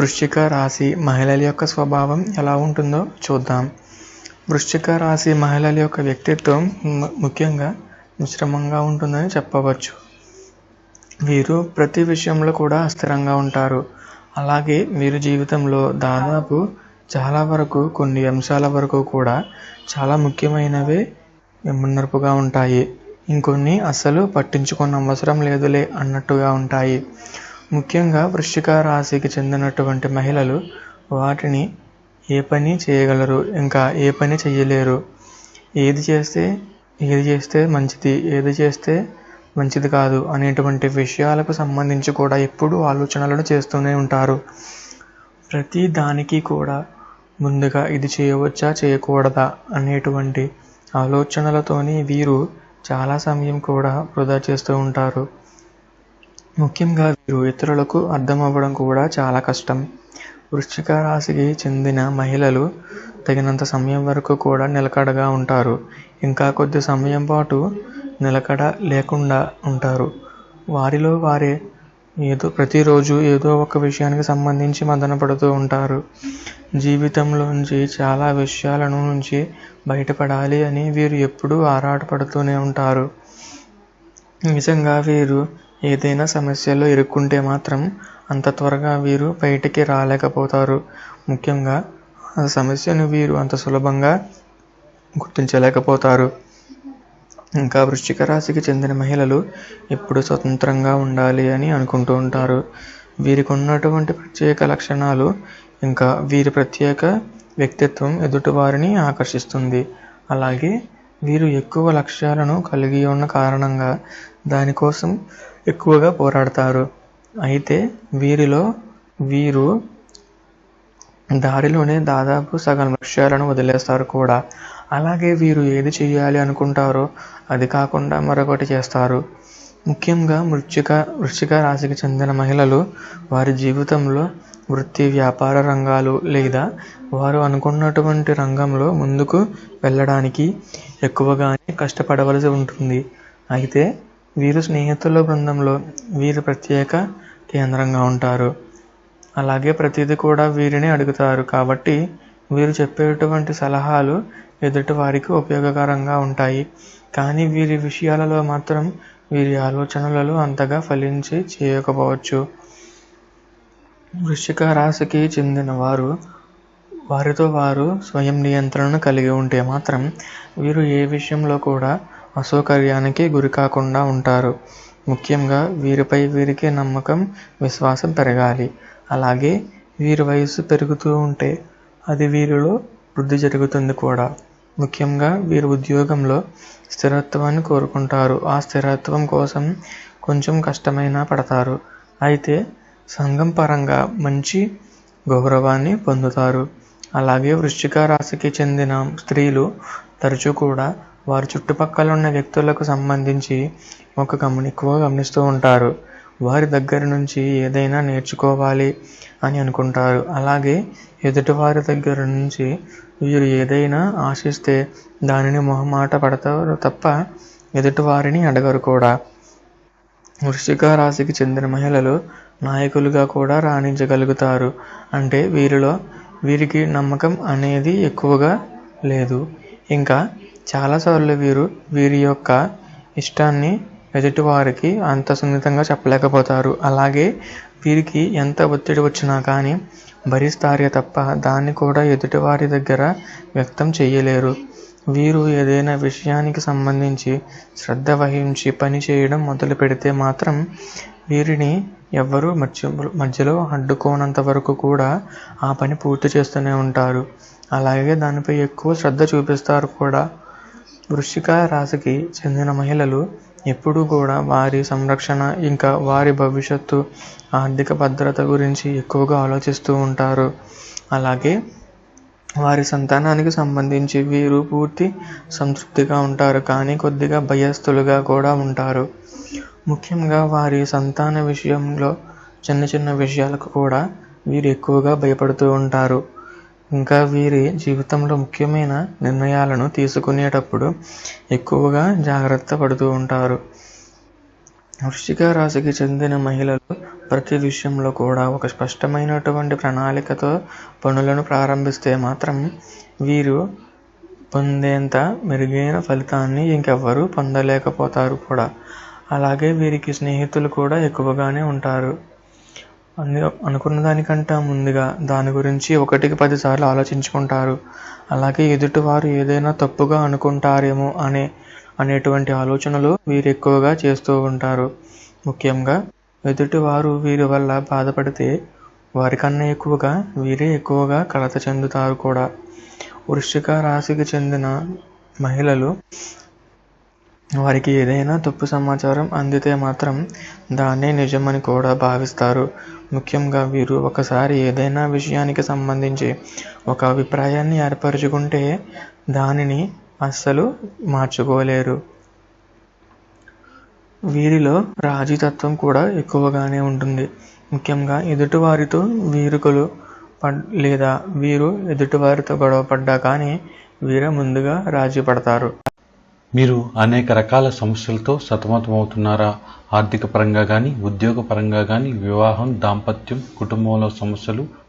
వృశ్చిక రాశి మహిళల యొక్క స్వభావం ఎలా ఉంటుందో చూద్దాం. వృశ్చిక రాశి మహిళల యొక్క వ్యక్తిత్వం ముఖ్యంగా మిశ్రమంగా ఉంటుందని చెప్పవచ్చు. వీరు ప్రతి విషయంలో కూడా అస్థిరంగా ఉంటారు. అలాగే వీరు జీవితంలో దాదాపు చాలా వరకు కొన్ని అంశాల వరకు కూడా చాలా ముఖ్యమైనవి మున్నర్పుగా ఉంటాయి. ఇంకొన్ని అస్సలు పట్టించుకున్న అవసరం లేదులే అన్నట్టుగా ఉంటాయి. ముఖ్యంగా వృశ్చిక రాశికి చెందినటువంటి మహిళలు వాటిని ఏ పని చేయగలరు? ఇంకా ఏ పని చేయలేరు ఏది చేస్తే ఏది చేస్తే మంచిది ఏది చేస్తే మంచిది కాదు అనేటువంటి విషయాలకు సంబంధించి కూడా ఎప్పుడూ ఆలోచనలను చేస్తూనే ఉంటారు. ప్రతి దానికి కూడా ముందుగా ఇది చేయవచ్చా చేయకూడదా అనేటువంటి ఆలోచనలతోని వీరు చాలా సమయం కూడా వృధా చేస్తూ ఉంటారు. ముఖ్యంగా వీరు ఇతరులకు అర్థం అవ్వడం కూడా చాలా కష్టం. వృశ్చిక రాశికి చెందిన మహిళలు తగినంత సమయం వరకు కూడా నిలకడగా ఉంటారు. ఇంకా కొద్ది సమయం పాటు నిలకడ లేకుండా ఉంటారు. వారిలో వారే ఏదో ప్రతిరోజు ఏదో ఒక విషయానికి సంబంధించి మదన పడుతూ ఉంటారు జీవితంలోంచి చాలా విషయాలను నుంచి బయటపడాలి అని వీరు ఎప్పుడూ ఆరాటపడుతూనే ఉంటారు. నిజంగా వీరు ఏదైనా సమస్యలో ఇరుక్కుంటే మాత్రం అంత త్వరగా వీరు బయటికి రాలేకపోతారు. ముఖ్యంగా ఆ సమస్యను వీరు అంత సులభంగా గుర్తించలేకపోతారు. ఇంకా వృశ్చిక రాశికి చెందిన మహిళలు ఎప్పుడు స్వతంత్రంగా ఉండాలి అని అనుకుంటూ ఉంటారు. వీరికి ఉన్నటువంటి ప్రత్యేక లక్షణాలు ఇంకా వీరి ప్రత్యేక వ్యక్తిత్వం ఎదుటివారిని ఆకర్షిస్తుంది. అలాగే వీరు ఎక్కువ లక్ష్యాలను కలిగి ఉన్న కారణంగా దానికోసం ఎక్కువగా పోరాడతారు. అయితే వీరిలో వీరు దారిలోనే దాదాపు సగం లక్ష్యాలను వదిలేస్తారు కూడా. అలాగే వీరు ఏది చేయాలి అనుకుంటారో అది కాకుండా మరొకటి చేస్తారు. ముఖ్యంగా మృచ్చిక వృశ్చిక రాశికి చెందిన మహిళలు వారి జీవితంలో వృత్తి వ్యాపార రంగాలు లేదా వారు అనుకున్నటువంటి రంగంలో ముందుకు వెళ్ళడానికి ఎక్కువగానే కష్టపడవలసి ఉంటుంది. అయితే వీరు స్నేహితుల బృందంలో వీరు ప్రత్యేక కేంద్రంగా ఉంటారు. అలాగే ప్రతిదీ కూడా వీరిని అడుగుతారు. కాబట్టి వీరు చెప్పేటువంటి సలహాలు ఎదుటి వారికి ఉపయోగకరంగా ఉంటాయి. కానీ వీరి విషయాలలో మాత్రం వీరి ఆలోచనలలో అంతగా ఫలించి చేయకపోవచ్చు. వృశ్చిక రాశికి చెందిన వారు వారితో వారు స్వయం నియంత్రణను కలిగి ఉంటే మాత్రం వీరు ఏ విషయంలో కూడా అసౌకర్యానికి గురి కాకుండా ఉంటారు. ముఖ్యంగా వీరిపై వీరికి నమ్మకం విశ్వాసం పెరగాలి. అలాగే వీరి వయసు పెరుగుతూ ఉంటే అది వీరిలో వృద్ధి జరుగుతుంది కూడా. ముఖ్యంగా వీరు ఉద్యోగంలో స్థిరత్వాన్ని కోరుకుంటారు. ఆ స్థిరత్వం కోసం కొంచెం కష్టమైనా పడతారు. అయితే సంఘం పరంగా మంచి గౌరవాన్ని పొందుతారు. అలాగే వృశ్చిక రాశికి చెందిన స్త్రీలు తరచూ కూడా వారి చుట్టుపక్కల ఉన్న వ్యక్తులకు సంబంధించి ఒక గమని ఎక్కువ గమనిస్తూ ఉంటారు. వారి దగ్గర నుంచి ఏదైనా నేర్చుకోవాలి అని అనుకుంటారు. అలాగే ఎదుటివారి దగ్గర నుంచి వీరు ఏదైనా ఆశిస్తే దానిని మొహమాట పడతారు తప్ప ఎదుటివారిని అడగరు కూడా. వృశ్చిక రాశికి చెందిన మహిళలు నాయకులుగా కూడా రాణించగలుగుతారు. అంటే వీరిలో వీరికి నమ్మకం అనేది ఎక్కువగా లేదు. ఇంకా చాలాసార్లు వీరు వీరి యొక్క ఇష్టాన్ని ఎదుటివారికి అంత సున్నితంగా చెప్పలేకపోతారు. అలాగే వీరికి ఎంత ఒత్తిడి వచ్చినా కానీ భరిస్తారే తప్ప దాన్ని కూడా ఎదుటివారి దగ్గర వ్యక్తం చేయలేరు వీరు ఏదైనా విషయానికి సంబంధించి శ్రద్ధ వహించి పని చేయడం మొదలు పెడితే మాత్రం వీరిని ఎవ్వరూ మధ్య మధ్యలో అడ్డుకోనంత వరకు కూడా ఆ పని పూర్తి చేస్తూనే ఉంటారు. అలాగే దానిపై ఎక్కువ శ్రద్ధ చూపిస్తారు కూడా. వృశ్చిక రాశికి చెందిన మహిళలు ఎప్పుడూ కూడా వారి సంరక్షణ ఇంకా వారి భవిష్యత్తు ఆర్థిక భద్రత గురించి ఎక్కువగా ఆలోచిస్తూ ఉంటారు. అలాగే వారి సంతానానికి సంబంధించి వీరు పూర్తి సంతృప్తిగా ఉంటారు కానీ కొద్దిగా భయస్థులుగా కూడా ఉంటారు. ముఖ్యంగా వారి సంతాన విషయంలో చిన్న చిన్న విషయాలకు కూడా వీరు ఎక్కువగా భయపడుతూ ఉంటారు. ఇంకా వీరి జీవితంలో ముఖ్యమైన నిర్ణయాలను తీసుకునేటప్పుడు ఎక్కువగా జాగ్రత్త పడుతూ ఉంటారు. వృశ్చిక రాశికి చెందిన మహిళలు ప్రతి విషయంలో కూడా ఒక స్పష్టమైనటువంటి ప్రణాళికతో పనులను ప్రారంభిస్తే మాత్రం వీరు పొందేంత మెరుగైన ఫలితాన్ని ఇంకెవ్వరూ పొందలేకపోతారు కూడా. అలాగే వీరికి స్నేహితులు కూడా ఎక్కువగానే ఉంటారు. అందు అనుకున్న దానికంటే ముందుగా దాని గురించి ఒకటికి పదిసార్లు ఆలోచించుకుంటారు. అలాగే ఎదుటివారు ఏదైనా తప్పుగా అనుకుంటారేమో అనే అనేటువంటి ఆలోచనలు వీరు ఎక్కువగా చేస్తూ ఉంటారు. ముఖ్యంగా ఎదుటివారు వీరి వల్ల బాధపడితే వారికన్నా ఎక్కువగా వీరే ఎక్కువగా కలత చెందుతారు కూడా. వృశ్చిక రాశికి చెందిన మహిళలు వారికి ఏదైనా తప్పు సమాచారం అందితే మాత్రం దాన్నే నిజమని కూడా భావిస్తారు. ముఖ్యంగా వీరు ఒకసారి ఏదైనా విషయానికి సంబంధించి ఒక అభిప్రాయాన్ని ఏర్పరచుకుంటే దానిని అస్సలు మార్చుకోలేరు. వీరిలో రాజీతత్వం కూడా ఎక్కువగానే ఉంటుంది. ముఖ్యంగా ఎదుటివారితో వీరుకలు లేదా వీరు ఎదుటివారితో గొడవ పడ్డా కానీ వీరే ముందుగా రాజీ పడతారు. మీరు అనేక రకాల సమస్యలతో సతమతమవుతున్నారా? ఆర్థిక పరంగా కానీ ఉద్యోగ పరంగా కానీ వివాహం దాంపత్యం కుటుంబంలో సమస్యలు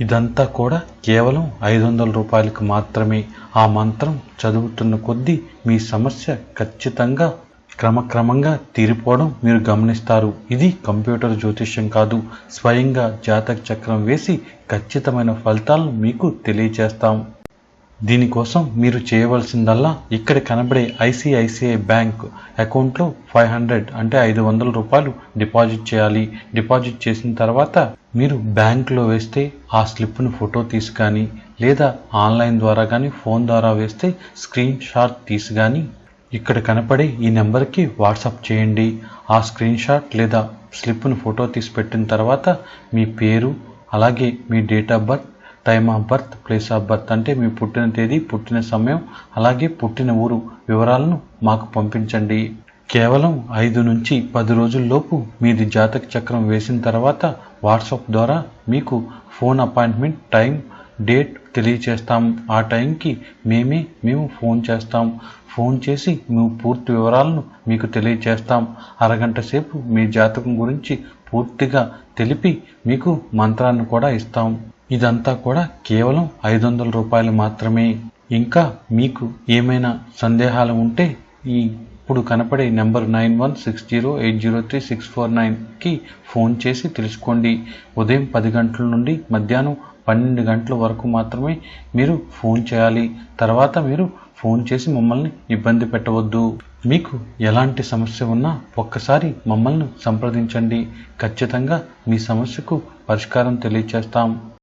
ఇదంతా కూడా కేవలం ఐదు వందల రూపాయలకు మాత్రమే. ఆ మంత్రం చదువుతున్న కొద్దీ మీ సమస్య ఖచ్చితంగా క్రమక్రమంగా తీరిపోవడం మీరు గమనిస్తారు. ఇది కంప్యూటర్ జ్యోతిష్యం కాదు. స్వయంగా జాతక చక్రం వేసి ఖచ్చితమైన ఫలితాలను మీకు తెలియజేస్తాం. దీనికోసం మీరు చేయవలసిందల్లా ఇక్కడ కనబడే ఐసిఐసిఐ బ్యాంక్ అకౌంట్లో ఫైవ్ హండ్రెడ్ అంటే ఐదు వందల రూపాయలు డిపాజిట్ చేయాలి. డిపాజిట్ చేసిన తర్వాత మీరు బ్యాంకులో వేస్తే ఆ స్లిప్ను ఫోటో తీసి కానీ లేదా ఆన్లైన్ ద్వారా కానీ ఫోన్ ద్వారా వేస్తే స్క్రీన్ షాట్ తీసి కానీ ఇక్కడ కనపడే ఈ నెంబర్కి వాట్సాప్ చేయండి. ఆ స్క్రీన్ షాట్ లేదా స్లిప్ను ఫోటో తీసి పెట్టిన తర్వాత మీ పేరు అలాగే మీ date of birth time of birth place of birth అంటే మీ పుట్టిన తేదీ పుట్టిన సమయం అలాగే పుట్టిన ఊరు వివరాలను మాకు పంపించండి. కేవలం ఐదు నుంచి పది రోజుల్లోపు మీది జాతక చక్రం వేసిన తర్వాత వాట్సాప్ ద్వారా మీకు ఫోన్ అపాయింట్మెంట్ టైం డేట్ తెలియచేస్తాం. ఆ టైంకి మేమే మేము ఫోన్ చేస్తాం. ఫోన్ చేసి మేము పూర్తి వివరాలను మీకు తెలియచేస్తాం. అరగంట సేపు మీ జాతకం గురించి పూర్తిగా తెలిపి మీకు మంత్రాన్ని కూడా ఇస్తాం. ఇదంతా కూడా కేవలం ఐదు వందల రూపాయలు మాత్రమే. ఇంకా మీకు ఏమైనా సందేహాలు ఉంటే ఈ ఇప్పుడు కనపడే number nine one six zero eight zero three six four నైన్కి ఫోన్ చేసి తెలుసుకోండి. ఉదయం పది గంటల నుండి మధ్యాహ్నం పన్నెండు గంటల వరకు మాత్రమే మీరు ఫోన్ చేయాలి. తర్వాత మీరు ఫోన్ చేసి మమ్మల్ని ఇబ్బంది పెట్టవద్దు. మీకు ఎలాంటి సమస్య ఉన్నా ఒక్కసారి మమ్మల్ని సంప్రదించండి. ఖచ్చితంగా మీ సమస్యకు పరిష్కారం తెలియచేస్తాం.